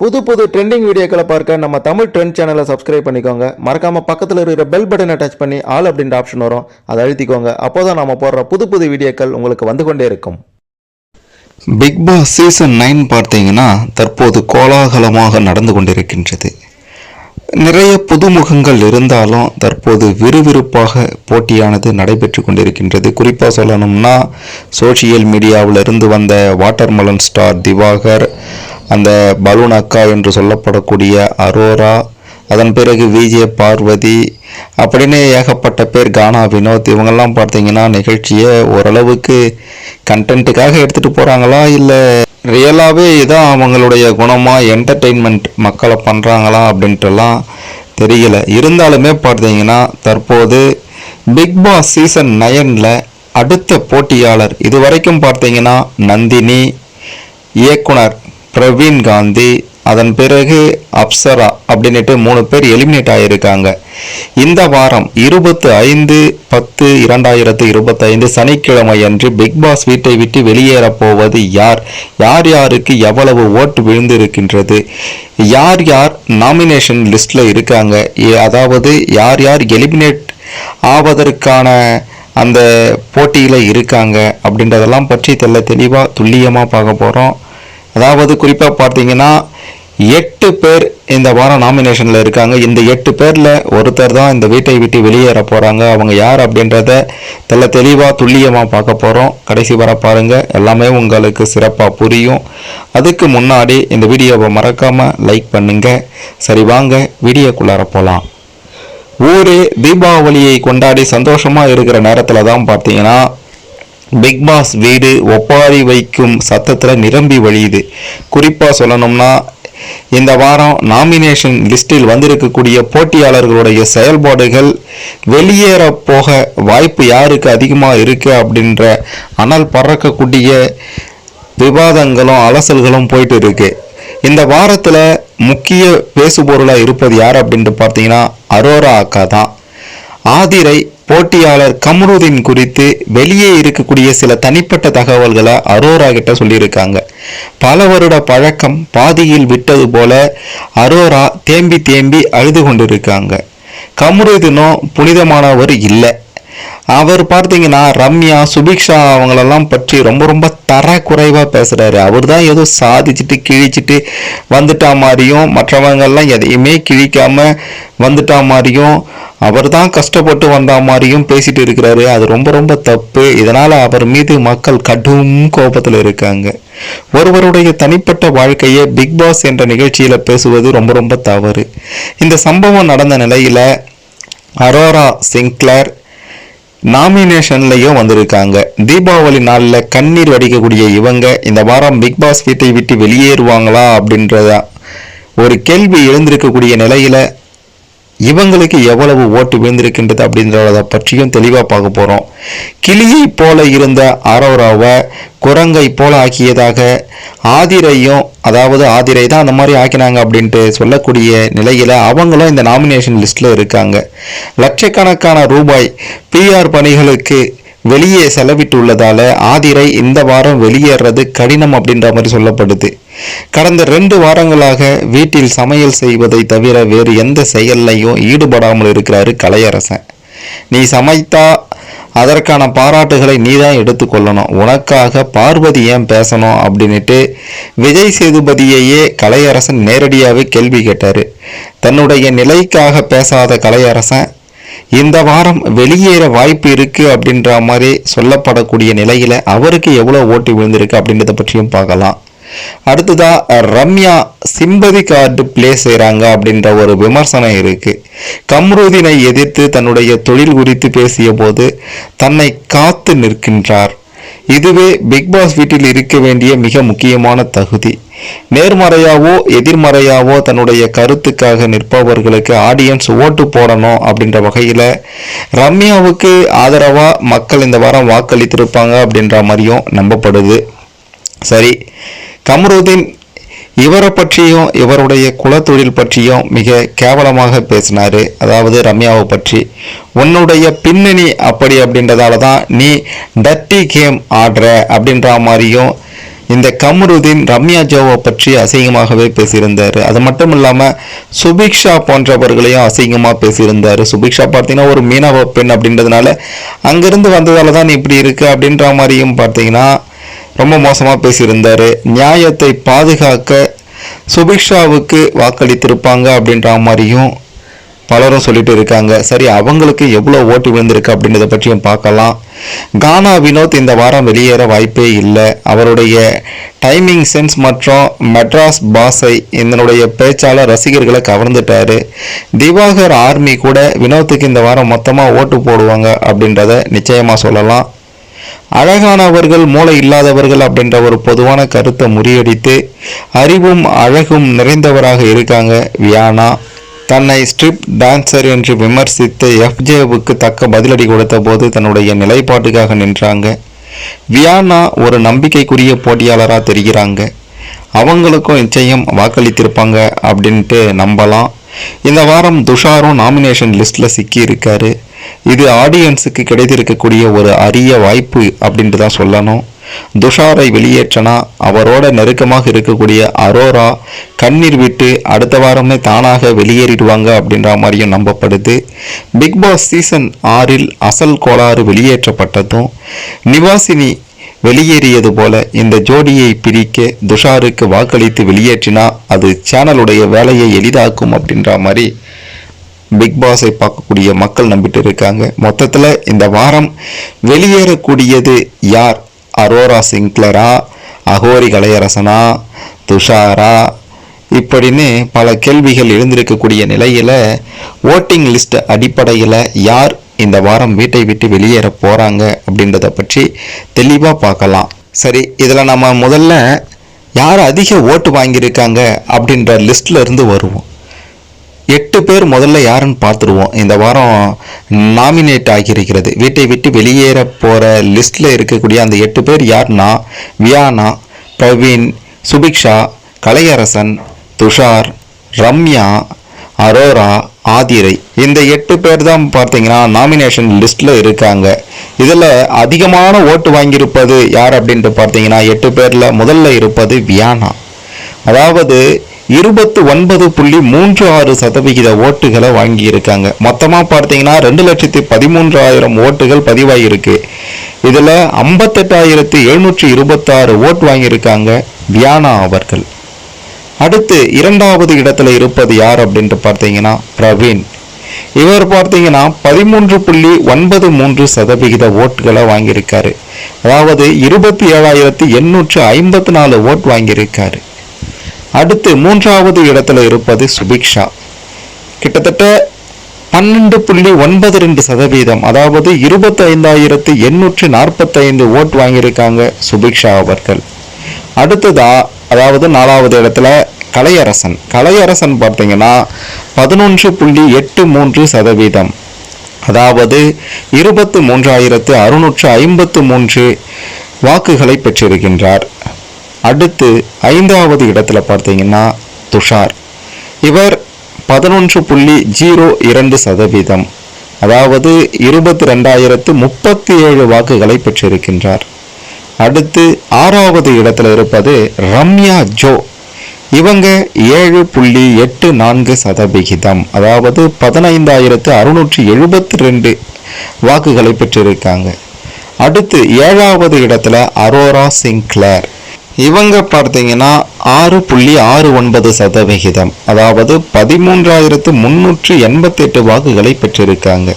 புது புது ட்ரெண்டிங் வீடியோக்களை பார்க்க நம்ம தமிழ் ட்ரெண்ட் சேனலை சப்ஸ்கிரைப் பண்ணிக்கோங்க. மறக்காமல் பக்கத்தில் இருக்கிற பெல் பட்டனை டச் பண்ணி ஆல் அப்படின்ற ஆப்ஷன் வரும். அதை அழுத்திக்கோங்க. அப்போதான் நம்ம போடுற புது புது வீடியோக்கள் உங்களுக்கு வந்து கொண்டே இருக்கும். பிக் பாஸ் சீசன் நைன் பார்த்தீங்கன்னா தற்போது கோலாகலமாக நடந்து கொண்டிருக்கின்றது. நிறைய புதுமுகங்கள் இருந்தாலும் தற்போது விறுவிறுப்பாக போட்டியானது நடைபெற்று கொண்டிருக்கின்றது. குறிப்பாக சொல்லணும்னா சோஷியல் மீடியாவில் இருந்து வந்த வாட்டர்மலன் ஸ்டார் திவாகர் அந்த பலூன் அக்கா என்று சொல்லப்படக்கூடிய அரோரா அதன் பிறகு விஜே பார்வதி அப்படின்னு ஏகப்பட்ட பேர் கானா வினோத் இவங்கெல்லாம் பார்த்தீங்கன்னா நிகழ்ச்சியை ஓரளவுக்கு கண்டென்ட்டுக்காக எடுத்துகிட்டு போகிறாங்களா இல்லை ரியலாகவே இதான் அவங்களுடைய குணமாக என்டர்டெயின்மெண்ட் மக்களை பண்ணுறாங்களா அப்படின்ட்டுலாம் தெரியல. இருந்தாலுமே பார்த்தீங்கன்னா தற்போது பிக் பாஸ் சீசன் நயனில் அடுத்த போட்டியாளர் இது வரைக்கும் பார்த்தீங்கன்னா நந்தினி இயக்குனர் பிரவீன் காந்தி அதன் பிறகு அப்சரா அப்படின்னுட்டு மூணு பேர் எலிமினேட் ஆகியிருக்காங்க இந்த வாரம் இருபத்து ஐந்து பத்து இரண்டாயிரத்து இருபத்தைந்து சனிக்கிழமை அன்று பிக் பாஸ் வீட்டை விட்டு வெளியேறப் போவது யார்? யார் யாருக்கு எவ்வளவு ஓட்டு விழுந்திருக்கின்றது? யார் யார் நாமினேஷன் லிஸ்ட்டில் இருக்காங்க? ஏ- அதாவது யார் யார் எலிமினேட் ஆவதற்கான அந்த போட்டியில் இருக்காங்க அப்படின்றதெல்லாம் பற்றி தெல்ல தெளிவாக துல்லியமாக பார்க்க போகிறோம் அதாவது குறிப்பாக பார்த்தீங்கன்னா எட்டு பேர் இந்த வாரம் நாமினேஷனில் இருக்காங்க. இந்த எட்டு பேரில் ஒருத்தர் தான் இந்த வீட்டை விட்டு வெளியேற போகிறாங்க அவங்க யார் அப்படின்றத தெல்ல தெளிவாக துல்லியமாக பார்க்க போகிறோம் கடைசி வர பாருங்கள் எல்லாமே உங்களுக்கு சிறப்பாக புரியும். அதுக்கு முன்னாடி இந்த வீடியோவை மறக்காமல் லைக் பண்ணுங்கள் சரி வாங்க வீடியோக்குள்ளார போகலாம் ஊரே தீபாவளியை கொண்டாடி சந்தோஷமாக இருக்கிற நேரத்தில் தான் பார்த்தீங்கன்னா பிக் பாஸ் வீடு ஒப்பாரி வைக்கும் சத்தத்தில் நிரம்பி வழியுது. குறிப்பாக சொல்லணும்னா இந்த வாரம் நாமினேஷன் லிஸ்டில் வந்திருக்கக்கூடிய போட்டியாளர்களுடைய செயல்பாடுகள் வெளியேற போக வாய்ப்பு யாருக்கு அதிகமாக இருக்கு அப்படின்ற அனல் பறக்கக்கூடிய விவாதங்களும் அலசல்களும் போயிட்டு இருக்கு. இந்த வாரத்தில் முக்கிய பேசுபொருளாக இருப்பது யார் அப்படின்ட்டு பார்த்தீங்கன்னா அரோரா அக்கா தான். ஆதிரை போட்டியாளர் கம்ருதீன் குறித்து வெளியே இருக்கக்கூடிய சில தனிப்பட்ட தகவல்களை அரோரா கிட்ட சொல்லியிருக்காங்க. பல வருட பழக்கம் பாதியில் விட்டது போல அரோரா தேம்பி தேம்பி அழுது கொண்டிருக்காங்க. கம்ருதீனும் புனிதமானவர் இல்லை. அவர் பார்த்தீங்கன்னா ரம்யா சுபிக்ஷா அவங்களெல்லாம் பற்றி ரொம்ப ரொம்ப தரக்குறைவாக பேசுகிறாரு அவர் தான் ஏதோ சாதிச்சுட்டு கிழிச்சிட்டு வந்துட்டா மாதிரியும் மற்றவங்கள்லாம் எதையுமே கிழிக்காமல் வந்துட்டா மாதிரியும் அவர் தான் கஷ்டப்பட்டு வந்தா மாதிரியும் பேசிட்டு இருக்கிறாரு. அது ரொம்ப ரொம்ப தப்பு. இதனால் அவர் மீது மக்கள் கடும் கோபத்தில் இருக்காங்க. ஒருவருடைய தனிப்பட்ட வாழ்க்கையை பிக் பாஸ் என்ற நிகழ்ச்சியில் பேசுவது ரொம்ப ரொம்ப தவறு. இந்த சம்பவம் நடந்த நிலையில் அரோரா சிங்க்லர் நாமினேஷன்லையும் வந்திருக்காங்க. தீபாவளி நாளில் கண்ணீர் வடிக்கக்கூடிய இவங்க இந்த வாரம் பிக் பாஸ் வீட்டை விட்டு வெளியேறுவாங்களா அப்படின்றதா ஒரு கேள்வி எழுந்திருக்கக்கூடிய நிலையில இவங்களுக்கு எவ்வளவு ஓட்டு விழுந்திருக்கின்றது அப்படின்றத பற்றியும் தெளிவாக பார்க்க போகிறோம் கிளியை போல இருந்த ஆரோராவை குரங்கை போல ஆக்கியதாக ஆதிரையும் அதாவது ஆதிரை தான் அந்த மாதிரி ஆக்கினாங்க அப்படின்ட்டு சொல்லக்கூடிய நிலையில் அவங்களும் இந்த நாமினேஷன் லிஸ்ட்டில் இருக்காங்க. லட்சக்கணக்கான ரூபாய் பிஆர் பணிகளுக்கு வெளியே செலவிட்டுள்ளதால ஆதிரை இந்த வாரம் வெளியேறது கடினம் அப்படின்ற மாதிரி சொல்லப்படுது. கடந்த ரெண்டு வாரங்களாக வீட்டில் சமையல் செய்வதை தவிர வேறு எந்த செயல்லையும் ஈடுபடாமல் இருக்கிறாரு கலையரசன். நீ சமைத்தா அதற்கான பாராட்டுகளை நீ தான் எடுத்துக்கொள்ளணும் உனக்காக பார்வதி ஏன் பேசணும் அப்படின்னுட்டு விஜய் சேதுபதியையே கலையரசன் நேரடியாகவே கேள்வி கேட்டார். தன்னுடைய நிலைக்காக பேசாத கலையரசன் இந்த வாரம் வெளியேற வாய்ப்பு இருக்கு அப்படின்ற மாதிரி சொல்லப்படக்கூடிய நிலையில அவருக்கு எவ்வளவு ஓட்டு விழுந்திருக்கு அப்படின்றத பற்றியும் பார்க்கலாம். அடுத்ததா ரம்யா சிம்பதி கார்டு பிளே செய்கிறாங்க அப்படின்ற ஒரு விமர்சனம் இருக்கு. கம்ருதினை எதிர்த்து தன்னுடைய தொழில் குறித்து பேசிய போது தன்னை காத்து நிற்கின்றார். இதுவே பிக் பாஸ் வீட்டில் இருக்க வேண்டிய மிக முக்கியமான தகுதி. நேர்மறையாவோ எதிர்மறையாவோ தன்னுடைய கருத்துக்காக நிற்பவர்களுக்கு ஆடியன்ஸ் ஓட்டு போடணும் அப்படின்ற வகையில் ரம்யாவுக்கு ஆதரவாக மக்கள் இந்த வாரம் வாக்களித்திருப்பாங்க அப்படின்ற மாதிரியும் நம்பப்படுது. சரி கமருதீன் இவரை பற்றியும் இவருடைய குலத்தொழில் பற்றியும் மிக கேவலமாக பேசினார். அதாவது ரம்யாவை பற்றி. உன்னுடைய பின்னணி அப்படி அப்படின்றதால தான் நீ டர்ட்டி கேம் ஆடுற அப்படின்ற மாதிரியும் இந்த கமருதீன் ரம்யா ஜோவை பற்றி அசிங்கமாகவே பேசியிருந்தார். அது மட்டும் இல்லாமல் சுபிக்ஷா போன்றவர்களையும் அசிங்கமாக பேசியிருந்தார். சுபிக்ஷா பார்த்தீங்கன்னா ஒரு மீனவ பெண் அப்படின்றதுனால அங்கேருந்து வந்ததால தான் இப்படி இருக்கு அப்படின்ற மாதிரியும் பார்த்தீங்கன்னா ரொம்ப மோசமாக பேசியிருந்தார். நியாயத்தை பாதுகாக்க சுபிக்ஷாவுக்கு வாக்களித்திருப்பாங்க அப்படின்ற மாதிரியும் பலரும் சொல்லிட்டு இருக்காங்க. சரி அவங்களுக்கு எவ்வளோ ஓட்டு விழுந்திருக்கு அப்படின்றத பற்றியும் பார்க்கலாம். கானா வினோத் இந்த வாரம் வெளியேற வாய்ப்பே இல்லை. அவருடைய டைமிங் சென்ஸ் மற்றும் மெட்ராஸ் பாஸை இதனுடைய பேச்சாளர் ரசிகர்களை கவர்ந்துட்டாரு. திவாகர் ஆர்மி கூட வினோத்துக்கு இந்த வாரம் மொத்தமாக ஓட்டு போடுவாங்க அப்படின்றத நிச்சயமாக சொல்லலாம். அழகானவர்கள் மூளை இல்லாதவர்கள் அப்படின்ற ஒரு பொதுவான கருத்தை முறியடித்து அறிவும் அழகும் நிறைந்தவராக இருக்காங்க வியானா. தன்னை ஸ்ட்ரிப் டான்சர் என்று விமர்சித்து எஃப்ஜேவுக்கு தக்க பதிலடி கொடுத்த போது தன்னுடைய நிலைப்பாட்டுக்காக நின்றாங்க. வியானா ஒரு நம்பிக்கைக்குரிய போட்டியாளராக தெரிகிறாங்க. அவங்களுக்கும் நிச்சயம் வாக்களித்திருப்பாங்க அப்படின்ட்டு நம்பலாம். இந்த வாரம் துஷாரும் நாமினேஷன் லிஸ்ட்டில் சிக்கி இருக்காரு இது ஆடியன்ஸுக்கு கிடைத்திருக்கக்கூடிய ஒரு அரிய வாய்ப்பு அப்படின்ட்டு தான் சொல்லணும். துஷாரை வெளியேற்றனா அவரோட நெருக்கமாக இருக்கக்கூடிய அரோரா கண்ணீர் விட்டு அடுத்த வாரமே தானாக வெளியேறிடுவாங்க அப்படின்ற மாதிரியும் நம்பப்படுது. பிக் பாஸ் சீசன் ஆறில் அசல் கோளாறு வெளியேற்றப்பட்டதும் நிவாசினி வெளியேறியது போல இந்த ஜோடியை பிரிக்க துஷாருக்கு வாக்களித்து வெளியேற்றினா அது சேனலுடைய வேலையை எளிதாக்கும் அப்படின்ற மாதிரி பிக் பாஸை பார்க்கக்கூடிய மக்கள் நம்பிட்டு இருக்காங்க. மொத்தத்தில் இந்த வாரம் வெளியேறக்கூடியது யார்? அரோரா சிங்க்லரா அகோரி கலையரசனா துஷாரா இப்படின்னு பல கேள்விகள் எழுந்திருக்கக்கூடிய நிலையில் ஓட்டிங் லிஸ்ட் அடிப்படையில் யார் இந்த வாரம் வீட்டை விட்டு வெளியேற போகிறாங்க அப்படின்றத பற்றி தெளிவாக பார்க்கலாம். சரி இதில் நம்ம முதல்ல யார் அதிக ஓட்டு வாங்கியிருக்காங்க அப்படின்ற லிஸ்ட்டில் இருந்து வருவோம். எட்டு பேர் முதல்ல யாருன்னு பார்த்துருவோம். இந்த வாரம் நாமினேட் ஆகியிருக்கிறது. வீட்டை விட்டு வெளியேற போகிற லிஸ்ட்டில் இருக்கக்கூடிய அந்த எட்டு பேர் யாருன்னா வியானா பிரவீன் சுபிக்ஷா கலையரசன் துஷார் ரம்யா அரோரா ஆதிரை. இந்த எட்டு பேர் தான் பார்த்தீங்கன்னா நாமினேஷன் லிஸ்ட்டில் இருக்காங்க. இதில் அதிகமான ஓட்டு வாங்கியிருப்பது யார் அப்படின்ட்டு பார்த்தீங்கன்னா எட்டு பேரில் முதல்ல இருப்பது வியானா. அதாவது இருபத்து ஒன்பது புள்ளி மூன்று ஆறு சதவிகித ஓட்டுகளை வாங்கியிருக்காங்க. மொத்தமாக பார்த்தீங்கன்னா ரெண்டு லட்சத்தி பதிமூன்றாயிரம் ஓட்டுகள் பதிவாகியிருக்கு இதில் ஐம்பத்தெட்டாயிரத்தி எழுநூற்றி இருபத்தாறு ஓட் வாங்கியிருக்காங்க வியானா அவர்கள். அடுத்து இரண்டாவது இடத்துல இருப்பது யார் அப்படின்ட்டு பார்த்தீங்கன்னா பிரவீன். இவர் பார்த்தீங்கன்னா பதிமூன்று புள்ளி ஒன்பது மூன்று சதவிகித ஓட்டுகளை வாங்கியிருக்காரு. அதாவது இருபத்தி ஏழாயிரத்தி எண்ணூற்று ஐம்பத்தி நாலு ஓட் வாங்கியிருக்காரு. அடுத்து மூன்றாவது இடத்துல இருப்பது சுபிக்ஷா. கிட்டத்தட்ட பன்னெண்டு புள்ளி ஒன்பது ரெண்டு சதவீதம் அதாவது இருபத்தி ஐந்தாயிரத்து எண்ணூற்று நாற்பத்தைந்து ஓட் வாங்கியிருக்காங்க சுபிக்ஷா அவர்கள். அடுத்ததா அதாவது நாலாவது இடத்துல கலையரசன். கலையரசன் பார்த்தீங்கன்னா பதினொன்று புள்ளி எட்டு மூன்று சதவீதம் அதாவது இருபத்து மூன்றாயிரத்து அறுநூற்று ஐம்பத்து மூன்று வாக்குகளை பெற்றிருக்கின்றார். அடுத்து ஐந்தாவது இடத்துல பார்த்தீங்கன்னா துஷார். இவர் பதினொன்று புள்ளி ஜீரோ இரண்டு சதவீதம் அதாவது இருபத்தி ரெண்டாயிரத்து முப்பத்தி ஏழு வாக்குகளை பெற்றிருக்கின்றார். அடுத்து ஆறாவது இடத்துல இருப்பது ரம்யா ஜோ. இவங்க ஏழு புள்ளி எட்டு நான்கு சதவிகிதம் அதாவது பதினைந்தாயிரத்து அறுநூற்றி எழுபத்தி ரெண்டு வாக்குகளை பெற்றிருக்காங்க. அடுத்து ஏழாவது இடத்துல அரோரா சிங்க்ளேர். இவங்க பார்த்தீங்கன்னா ஆறு புள்ளி ஆறு ஒன்பது சதவிகிதம். அதாவது பதிமூன்றாயிரத்து முன்னூற்று எண்பத்தெட்டு வாக்குகளை பெற்றிருக்காங்க.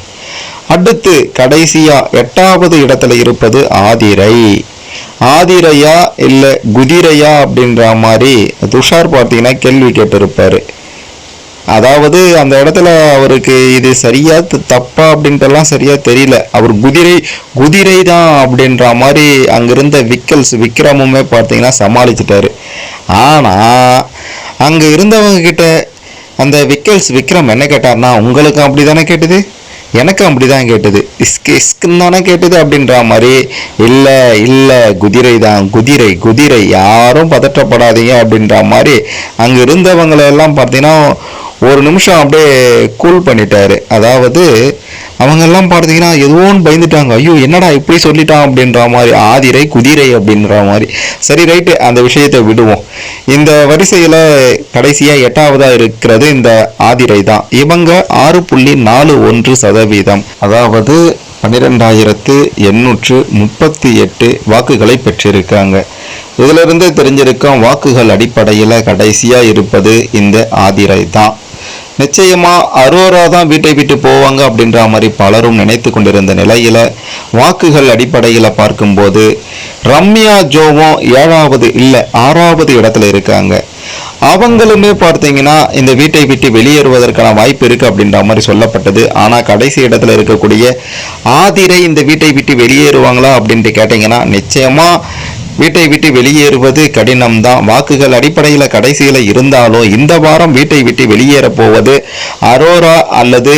அடுத்து கடைசியா எட்டாவது இடத்துல இருப்பது ஆதிரை. ஆதிரையா இல்லை குதிரையா அப்படின்ற மாதிரி துஷார் பார்த்தீங்கன்னா கேள்வி கேட்டிருப்பாரு. அதாவது அந்த இடத்துல அவருக்கு இது சரியா தப்பா அப்படின்ட்டுலாம் சரியா தெரியல. அவர் குதிரை குதிரை தான் அப்படின்ற மாதிரி அங்கிருந்த விக்கல்ஸ் விக்ரமுமே பார்த்தீங்கன்னா சமாளிச்சிட்டாரு. ஆனா அங்க இருந்தவங்க கிட்ட அந்த விக்கல்ஸ் விக்ரம் என்ன கேட்டார்னா உங்களுக்கும் அப்படி தானே கேட்டது? எனக்கும் அப்படிதான் கேட்டது. இஸ்கு இஸ்குன்னு தானே கேட்டது? அப்படின்ற மாதிரி இல்லை இல்லை குதிரை தான் குதிரை குதிரை யாரும் பதற்றப்படாதீங்க அப்படின்ற மாதிரி அங்கே இருந்தவங்களெல்லாம் பார்த்தீங்கன்னா ஒரு நிமிஷம் அப்படியே கூல் பண்ணிட்டாரு. அதாவது அவங்கெல்லாம் பார்த்தீங்கன்னா எதுவோன்னு பயந்துட்டாங்க. ஐயோ என்னடா இப்படி சொல்லிட்டான் அப்படின்ற மாதிரி ஆதிரை குதிரை அப்படின்ற மாதிரி. சரி ரைட்டு அந்த விஷயத்தை விடுவோம். இந்த வரிசையில் கடைசியாக எட்டாவதாக இருக்கிறது இந்த ஆதிரை தான். இவங்க ஆறு புள்ளி நாலு ஒன்று சதவீதம். அதாவது பன்னிரெண்டாயிரத்து எண்ணூற்று முப்பத்தி எட்டு வாக்குகளை பெற்றிருக்காங்க. இதிலிருந்து தெரிஞ்சிருக்கும் வாக்குகள் அடிப்படையில் கடைசியாக இருப்பது இந்த ஆதிரை தான். நிச்சயமா அரோரா தான் வீட்டை விட்டு போவாங்க அப்படின்ற மாதிரி பலரும் நினைத்து கொண்டிருந்த நிலையில வாக்குகள் அடிப்படையில் பார்க்கும்போது ரம்யா ஜோவும் ஏழாவது இல்லை ஆறாவது இடத்துல இருக்காங்க. அவங்களுமே பார்த்தீங்கன்னா இந்த வீட்டை விட்டு வெளியேறுவதற்கான வாய்ப்பு இருக்கு அப்படின்ற மாதிரி சொல்லப்பட்டது. ஆனா கடைசி இடத்துல இருக்கக்கூடிய ஆதிரை இந்த வீட்டை விட்டு வெளியேறுவாங்களா அப்படின்ட்டு கேட்டீங்கன்னா நிச்சயமா வீட்டை விட்டு வெளியேறுவது கடினம்தான். வாக்குகள் அடிப்படையில் கடைசியில் இருந்தாலும் இந்த வாரம் வீட்டை விட்டு வெளியேற போவது அரோரா அல்லது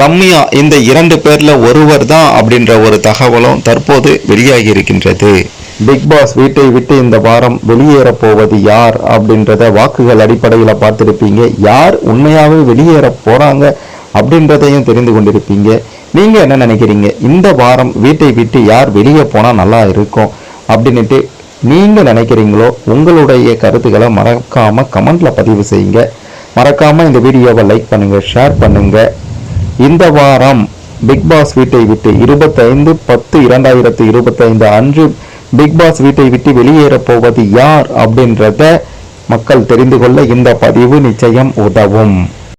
ரம்யா இந்த இரண்டு பேரில் ஒருவர் தான் அப்படின்ற ஒரு தகவலும் தற்போது வெளியாகி இருக்கின்றது பிக் பாஸ் வீட்டை விட்டு இந்த வாரம் வெளியேற போவது யார் அப்படின்றத வாக்குகள் அடிப்படையில் பார்த்துருப்பீங்க. யார் உண்மையாகவே வெளியேற போகிறாங்க அப்படின்றதையும் தெரிந்து கொண்டிருப்பீங்க. நீங்கள் என்ன நினைக்கிறீங்க? இந்த வாரம் வீட்டை விட்டு யார் வெளியே போனால் நல்லா இருக்கும். அப்படின்னுட்டு நீங்கள் நினைக்கிறீங்களோ உங்களுடைய கருத்துக்களை மறக்காமல் கமெண்ட்டில் பதிவு செய்யுங்க. மறக்காமல் இந்த வீடியோவை லைக் பண்ணுங்கள் ஷேர் பண்ணுங்கள் இந்த வாரம் பிக் பாஸ் வீட்டை விட்டு இருபத்தைந்து பத்து இரண்டாயிரத்து இருபத்தைந்து அன்று பிக் பாஸ் வீட்டை விட்டு வெளியேற போவது யார் அப்படின்றத மக்கள் தெரிந்து கொள்ள இந்த பதிவு நிச்சயம் உதவும்.